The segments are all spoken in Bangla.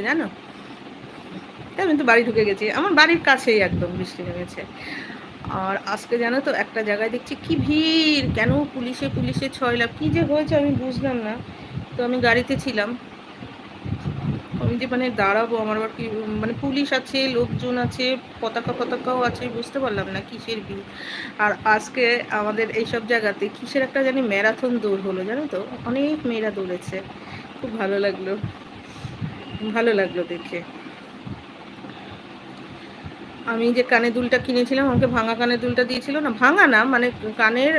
জানো? আমি তো বাড়ি ঢুকে গেছি। আমার বাড়ির কাছেই একদম বৃষ্টি নেমেছে। আর আজকে জানো তো, একটা জায়গায় দেখছি কি ভিড়! কেন পুলিশে পুলিশে ছয় লাখ? কী যে হয়েছে আমি বুঝলাম না। তো আমি গাড়িতে ছিলাম। আমি যে মানে দাঁড়াবো, আমার আবার কি মানে পুলিশ আছে, লোকজন আছে, পতাকা পতাকাও আছে, বুঝতে পারলাম না কিসের ভিড়। আর আজকে আমাদের এইসব জায়গাতে কিসের একটা জানি ম্যারাথন দৌড় হলো, জানো তো? অনেক মেয়েরা দৌড়েছে। খুব ভালো লাগল। ভালো লাগল দেখে। আমি যে কানের দুলটা কিনেছিলাম, আমাকে ভাঙা কানের দুলটা দিয়েছিল না, ভাঙা না মানে কানের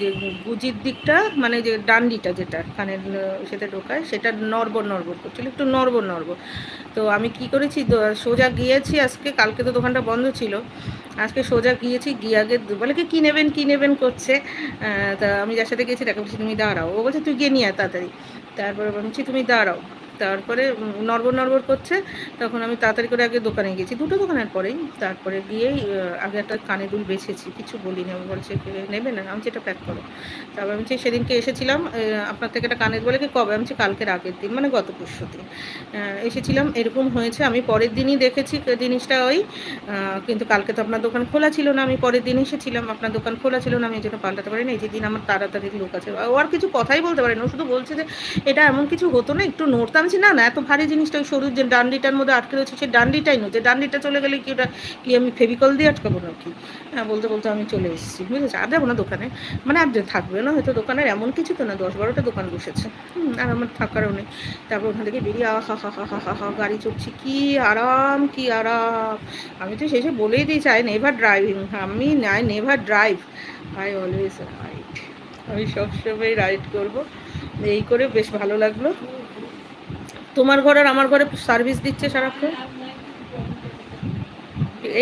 যে গুজির দিকটা মানে যে ডান্ডিটা যেটা, কানের সেটা ঢোকায়, সেটা নড়বড় নড়বড় করছিল, একটু নড়বড় নড়বড়। তো আমি কি করেছি সোজা গিয়েছি, আজকে কালকে তো দোকানটা বন্ধ ছিল, আজকে সোজা গিয়েছি, গিয়ে আগে বলে কি, কী নেবেন কী নেবেন করছে? তা আমি যার সাথে গেছি তাকে বলছি, তুমি দাঁড়াও। ও বলছে, তুই গিয়ে নিয়ে তাড়াতাড়ি। তারপরে বলছি, তুমি দাঁড়াও। তারপরে নড়বড় নড়বড় করছে, তখন আমি তাড়াতাড়ি করে আগে দোকানে গেছি দুটো দোকানের পরেই তারপরে গিয়েই আগে একটা কানে দুল বেছেছি, কিছু বলিনি। আমি বলছে নেবে না? আমি যেটা প্যাক করো। তারপর আমি সেদিনকে এসেছিলাম আপনার থেকে একটা কানের বলে কি কবে? আমি কালকের আগের দিন মানে গত পরশু দিন। এসেছিলাম, এরকম হয়েছে। আমি পরের দিনই দেখেছি জিনিসটা ওই কিন্তু কালকে তো আপনার দোকান খোলা ছিল না। আমি পরের দিন এসেছিলাম, আপনার দোকান খোলা ছিল না। আমি এই জন্য পাল্টাতে পারিনি। এই যেদিন আমার তাড়াতাড়ি লোক আছে, ও আর কিছু কথাই বলতে পারেন। ও শুধু বলছে যে, এটা এমন কিছু হতো না, একটু নড়তাম বলছি, না না, এত ভারী জিনিসটা ওই সরু যে ডান্ডিটার মধ্যে আটকে রয়েছে, সেই ডান্ডিটাই নয়। যে ডান্ডিটা চলে গেলে কি ওটা, কি আমি ফেভিকল দিয়ে আটকাবো না কি হ্যাঁ বলতে বলতে আমি চলে এসেছি, বুঝেছি? আর যাব না দোকানে। মানে আর থাকবে না, হয়তো দোকানের এমন কিছু তো না, দশ বারোটা দোকান বসেছে। আর আমার থাকারও নেই। তারপর ওখান থেকে বেরিয়ে, আহা, হা হা হা হা হা, গাড়ি চড়ছি। কি আরাম কি আরাম। আমি তো শেষে বলেই দিয়েছি আই নেভার ড্রাইভিং। আমি I never drive. I always right আমি সবসময় রাইড করব। এই করে বেশ ভালো লাগল। তোমার ঘর আর আমার ঘরে সার্ভিস দিচ্ছে সারাক্ষণ?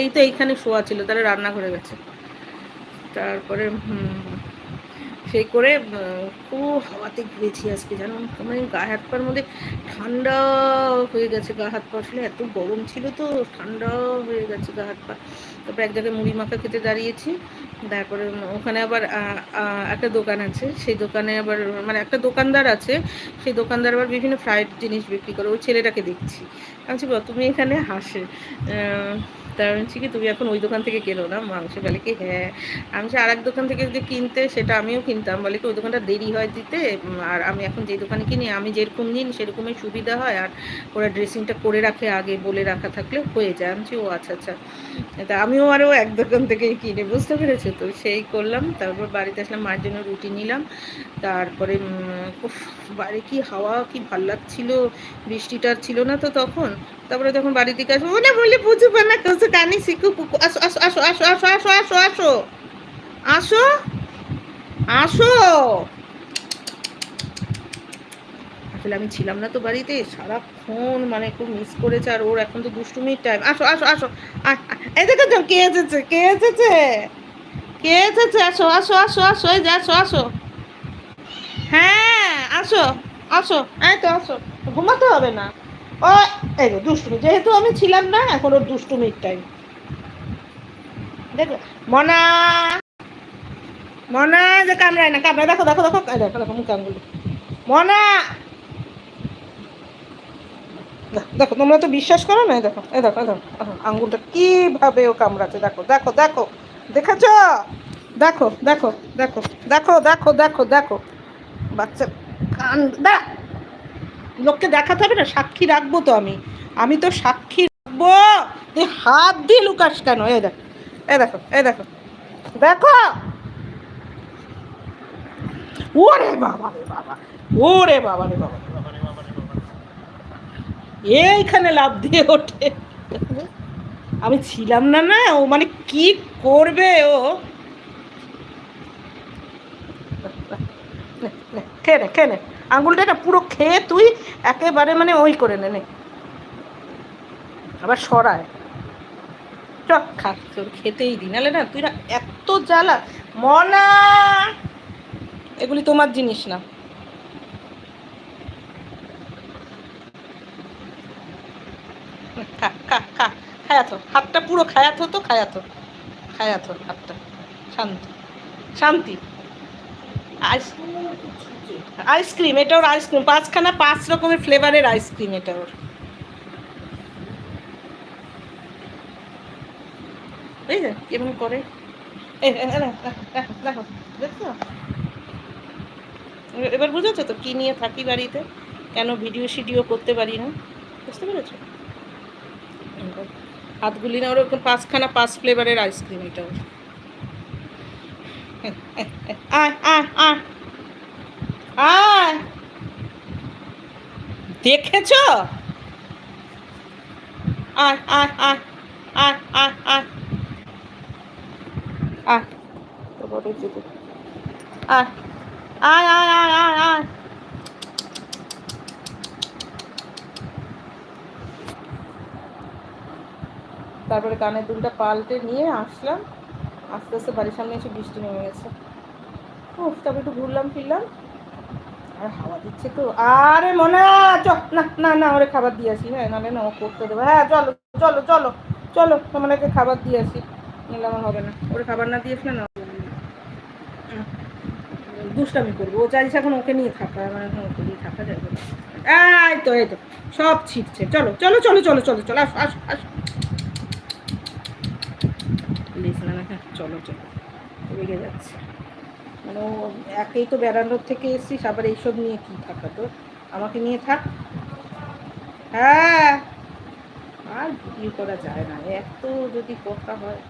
এই তো এইখানে শোয়া ছিল, তাহলে রান্না করে গেছে। তারপরে সেই করে খুব হাওয়াতে ঘুরেছি আজকে, জানো? মানে গা হাত পার মধ্যে ঠান্ডা হয়ে গেছে, গা হাত পা। আসলে এত গরম ছিল তো, ঠান্ডা হয়ে গেছে গা হাত পা। তারপরে এক জায়গায় মুড়ি মাখা খেতে দাঁড়িয়েছি। তারপরে ওখানে আবার একটা দোকান আছে। সেই দোকানে আবার মানে একটা দোকানদার আছে। সেই দোকানদার আবার বিভিন্ন ফ্রাইড জিনিস বিক্রি করে। ওই ছেলেটাকে দেখছি। আমি তুমি এখানে হাসে। তার বলছি কি, তুমি এখন ওই দোকান থেকে কেনো না? মাংস বলে কি হ্যাঁ। আমি আর এক দোকান থেকে যদি কিনতে, সেটা আমিও কিনতাম। বলে কি, ওই দোকানটা দেরি হয় দিতে আর আমি এখন যে দোকানে কিনি, আমি যেরকম নিন, সেরকমই সুবিধা হয়। আর ওরা ড্রেসিংটা করে রাখে আগে, বলে রাখা থাকলে হয়ে যায়। আমি ও আচ্ছা আচ্ছা। তা আমিও আরও এক দোকান থেকেই কিনে বুঝতে পেরেছ তো সেই করলাম তারপর বাড়িতে আসলাম মায়ের জন্য রুটি নিলাম তারপরে বাড়ি কি হাওয়া কি ভালো লাগছিল বৃষ্টিটা ছিল না তো তখন তারপরে যখন বাড়ির দিকে আসব না বললে বুঝব না কাছে কানি শিখু আসো আসো আসো আসো আসো আসো আসো আসো আসো আসো আসলে আমি ছিলাম না তো বাড়িতে সারাক্ষণ মানে খুব মিস করেছে আর ওর এখন তো দুষ্টুমির টাইম আসো আসো আসো এই তো আসো হ্যাঁ আসো আসো, এই তো আসো। ঘুমাতে হবে না। ও, এই দুষ্টুমি, যেহেতু আমি ছিলাম না, এখন ওর দুষ্টুমির টাইম দেখো, মনা মনা যে কামড়ায় না, কামড়ায়, দেখো দেখো দেখো দেখো দেখো, মুখ মনা দেখো, তোমরা তো বিশ্বাস করো না? দেখো, এই দেখো দেখো আঙ্গুলটা কীভাবে ও কামড়াচ্ছে, দেখো দেখো দেখো, দেখেছ? দেখো দেখো দেখো দেখো দেখো দেখো দেখো। বাচ্চা কান দেখ লোককে দেখাতে হবে না, সাক্ষী রাখব তো আমি। আমি তো সাক্ষী রাখব। তুই হাত দিয়ে লুকাস কেন? এ দেখো এ দেখো এ দেখো দেখো। ওরে বাবা রে বাবা, ওরে বাবা রে বাবা। এইখানে লাভ দিয়ে ওঠে। আমি ছিলাম না না, ও মানে কি করবে ও? খেয়ে নে খেয়ে নে। আঙুলটা পুরো খেয়ে তুই, একেবারে মানে ওই করে নে আবার সরায়। চ, খা। তোর খেতেই দি নালে না তুই না এত জ্বালা। মনা! এগুলি তোমার জিনিস না। খায়াতো হাতটা পুরো খায়াতো তো খায়াতো খায়াতো হাতটা। শান্তি। শান্তি। আইসক্রিম আইসক্রিম এটা ওর আইসক্রিম পাঁচখানা পাঁচ রকমের ফ্লেভারের আইসক্রিম এটা ওর। বুঝলে এমন করে। দেখছ? এবার বুঝেছ তো, কি নিয়ে থাকি বাড়িতে? কেন ভিডিও শিডিও করতে পারি না? বুঝতে পেরেছ? হাতগুলি না ওরকম পাঁচখানা পাঁচ ফ্লেভারের আইসক্রিম এটাও দেখেছ আয় আয় আয় আয় আয় আয় আয় আয় আয় আয় আয় আয় তারপরে কানের দুলটা পাল্টে নিয়ে আসলাম। আস্তে আস্তে বাড়ির সামনে এসে বৃষ্টি নেমে গেছে। ও তারপরে একটু ঘুরলাম, ফিরলাম। আর হাওয়া দিচ্ছে তো। আরে মনে চ না না না, ওরে খাবার দিয়ে আসি। হ্যাঁ নাহলে না, ও করতে দেবো। হ্যাঁ চলো চলো চলো চলো তোমাকে খাবার দিয়ে আসি। নিলে আমার হবে না। ওরে খাবার না দিয়ে আসলে না দুষ্টামি করব। ও চাইছে এখন ওকে নিয়ে থাকা আমার এখন ওকে নিয়ে থাকা যাবে এই তো এই তো, সব ছিটছে। চলো চলো চলো চলো চলো চলো, আস আস আস। না হ্যাঁ চলো চলো। রেগে যাচ্ছে। মানে একেই তো বেড়ানোর থেকে এসছিস, আবার এইসব নিয়ে কি থাকা তো আমাকে নিয়ে থাক। হ্যাঁ। আর ভিডিও করা যায় না, এত যদি কথা হয়।